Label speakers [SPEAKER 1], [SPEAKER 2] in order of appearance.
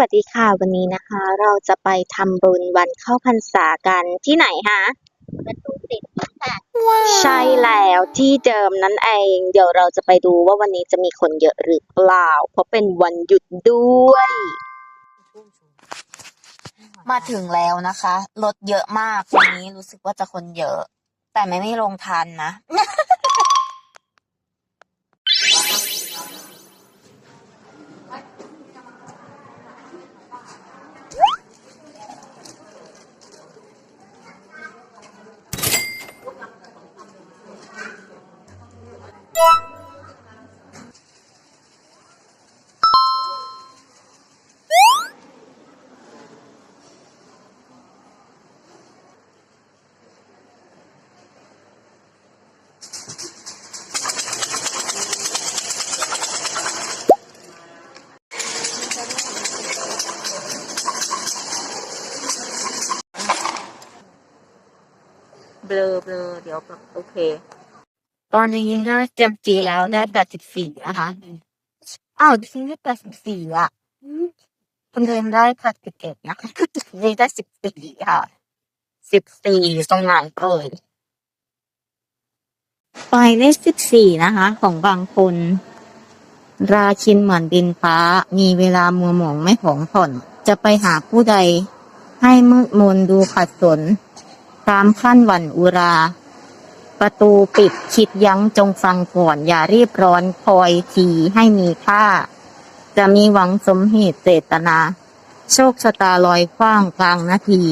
[SPEAKER 1] วัสดีค่ะ วันนี้นะคะ เราจะไปทำบุญวันเข้าพรรษากันที่ไหนคะ
[SPEAKER 2] ประตูติดค่ะ
[SPEAKER 1] ใช่แล้วที่เดิมนั่นเอง เดี๋ยวเราจะไปดูว่าวันนี้จะมีคนเยอะหรือเปล่า เพราะเป็นวันหยุดด้วย
[SPEAKER 3] มาถึงแล้วนะคะ รถเยอะมากวันนี้รู้สึกว่าจะคนเยอะ แต่ไม่ไม่ลงทันนะ เบลอเบลอเดี๋ยวแบบโอเค ตอนนี้ได้เต็มปีแล้วได้แปดสิบสี่นะคะอ้าวจริงได้แปดสิบสี่อะคนเดิมได้แปดสิบเอ็ดนะคะนี่ได้สิบสี่ค่ะสิบสี่ตรงไหนเอ่ยไปได้สิบสี่นะคะ ของบางคน ราชินเหมือนดินฟ้า มีเวลามัวหมองไม่ผองผ่อน จะไปหาผู้ใด ให้มืดมนดูขัดสน ตามขั้นวันอุรา ประตูปิดคิดยั้งจงฟังก่อนอย่ารีบร้อนคอยทีให้มีค่า จะมีหวังสมเหตุเจตนา โชคชะตาลอยคว้างกลางนาที